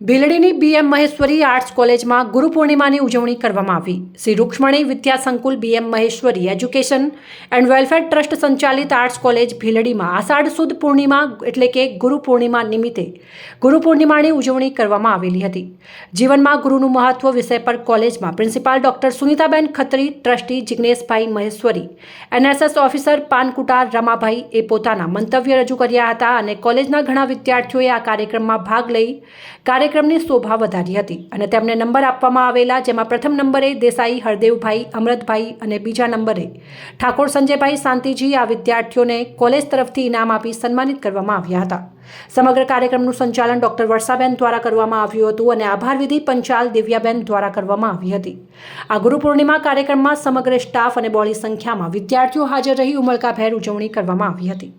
ભીલડીની BM Maheshwari arts કોલેજમાં ગુરુ પૂર્ણિમાની ઉજવણી કરવામાં આવી. Shri Rukshmani Vidya Sankul BM Maheshwari education and welfare trust સંચાલિત આર્ટ્સ કોલેજ ભીલડીમાં આષાઢ સુદ પૂર્ણિમા એટલે કે ગુરુ પૂર્ણિમા નિમિત્તે ગુરુ પૂર્ણિમાની ઉજવણી કરવામાં આવેલી હતી. જીવનમાં ગુરુનું મહત્વ વિષય પર કોલેજમાં principal doctor Sunitaben Khatri, trustee Jigneshbhai Maheshwari, NSS officer Pankutar Ramabhai એ પોતાના મંતવ્ય રજૂ કર્યા હતા અને કોલેજના ઘણા વિદ્યાર્થીઓએ આ કાર્યક્રમમાં ભાગ લઈ કાર્યક્રમની શોભા વધારી હતી અને તેમને નંબર આપવામાં આવેલા, જેમાં પ્રથમ નંબરે દેસાઈ, હરદેવભાઈ અમૃતભાઈ અને બીજા નંબરે ઠાકોર સંજયભાઈ શાંતિજી આ વિદ્યાર્થીઓને કોલેજ તરફથી ઇનામ આપી સન્માનિત કરવામાં આવ્યા હતા. સમગ્ર કાર્યક્રમનું સંચાલન ડોક્ટર વર્ષાબેન દ્વારા કરવામાં આવ્યું હતું અને આભાર વિધિ પંચાલ દિવ્યાબેન દ્વારા કરવામાં આવી હતી. આ ગુરુ પૂર્ણિમા કાર્યક્રમમાં સમગ્ર સ્ટાફ અને બોડી સંખ્યામાં વિદ્યાર્થીઓ હાજર રહી, ઉમળકાભેર ઉજવણી કરવામાં આવી હતી.